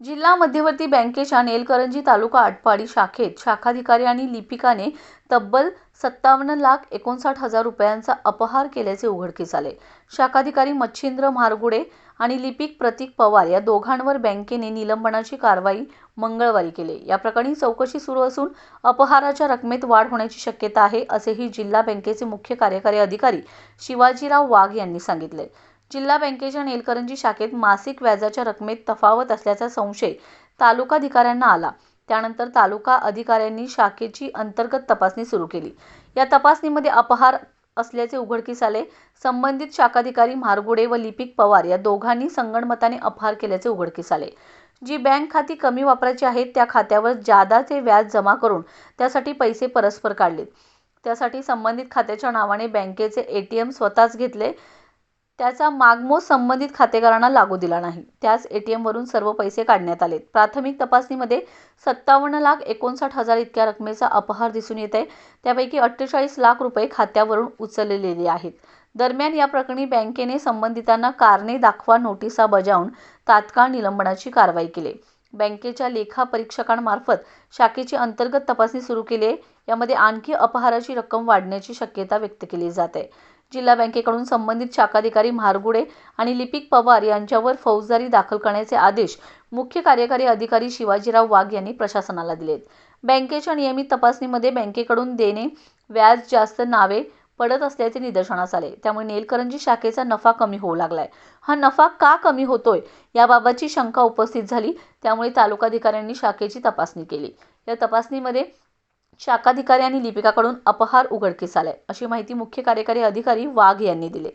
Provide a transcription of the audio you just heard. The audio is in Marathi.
जिल्हा मध्यवर्ती बँकेच्या नेलकरंजी तालुका आटपाडी शाखेत शाखाधिकारी आणि लिपिकाने तब्बल सत्तावन्न लाख एकोणसाठ हजार रुपयांचा अपहार केल्याचे उघडकीस आले. शाखाधिकारी मच्छिंद्र म्हारगुडे आणि लिपिक प्रतीक पवार या दोघांवर बँकेने निलंबनाची कारवाई मंगळवारी केली. या प्रकरणी चौकशी सुरू असून अपहाराच्या रकमेत वाढ होण्याची शक्यता आहे असेही जिल्हा बँकेचे मुख्य कार्यकारी अधिकारी शिवाजीराव वाघ यांनी सांगितले. जिल्हा बँकेच्या नेलकरंजी शाखेत मासिक व्याजाच्या रकमेत तफावत असल्याचा संशय तालुकाधिकाऱ्यांना आला. त्यानंतर तालुका अधिकाऱ्यांनी शाखेची अंतर्गत तपासणी सुरू केली. या तपासणीमध्ये अपहार असल्याचे उघडकीस आले. संबंधित शाखाधिकारी म्हारगुडे व लिपिक पवार या दोघांनी संगणमताने अपहार केल्याचे उघडकीस आले. जी बँक खाती कमी वापरायची आहेत त्या खात्यावर जादाचे व्याज जमा करून त्यासाठी पैसे परस्पर काढलेत. त्यासाठी संबंधित खात्याच्या नावाने बँकेचे ए टी एम स्वतःच घेतले. त्याचा मागमो संबंधित खातेदारांना लागू दिला नाही. त्याच ए टी एमवरून सर्व पैसे काढण्यात आलेत. प्राथमिक तपासणीमध्ये सत्तावन्न लाख एकोणसाठ हजार इतक्या रकमेचा अपहार दिसून येत आहे. त्यापैकी अठ्ठेचाळीस लाख रुपये खात्यावरून उचललेले आहेत. दरम्यान या प्रकरणी बँकेने संबंधितांना कारणे दाखवा नोटिसा बजावून तात्काळ निलंबनाची कारवाई केली. बँकेच्या लेखा परीक्षकांमार्फत शाखेची अंतर्गत तपासणी सुरू केली आहे. यामध्ये आणखी अपहाराची रक्कम वाढण्याची शक्यता व्यक्त केली जात. आहे जिल्हा बँकेकडून संबंधित शाखाधिकारी म्हारगुडे आणि लिपिक पवार यांच्यावर फौजदारी दाखल करण्याचे आदेश मुख्य कार्यकारी अधिकारी शिवाजीराव वाघ यांनी प्रशासनाला दिलेत. बँकेच्या नियमित तपासणीमध्ये बँकेकडून देणे व्याज जास्त नावे पडत असल्याचे निदर्शनास आले. त्यामुळे नेलकरंजी शाखेचा नफा कमी होऊ लागलाय. हा नफा का कमी होतोय याबाबतची शंका उपस्थित झाली. त्यामुळे तालुकाधिकाऱ्यांनी शाखेची तपासणी केली. या तपासणीमध्ये शाखाधिकारी आणि लिपिकाकडून अपहार उघडकीस आलाय अशी माहिती मुख्य कार्यकारी अधिकारी वाघ यांनी दिली.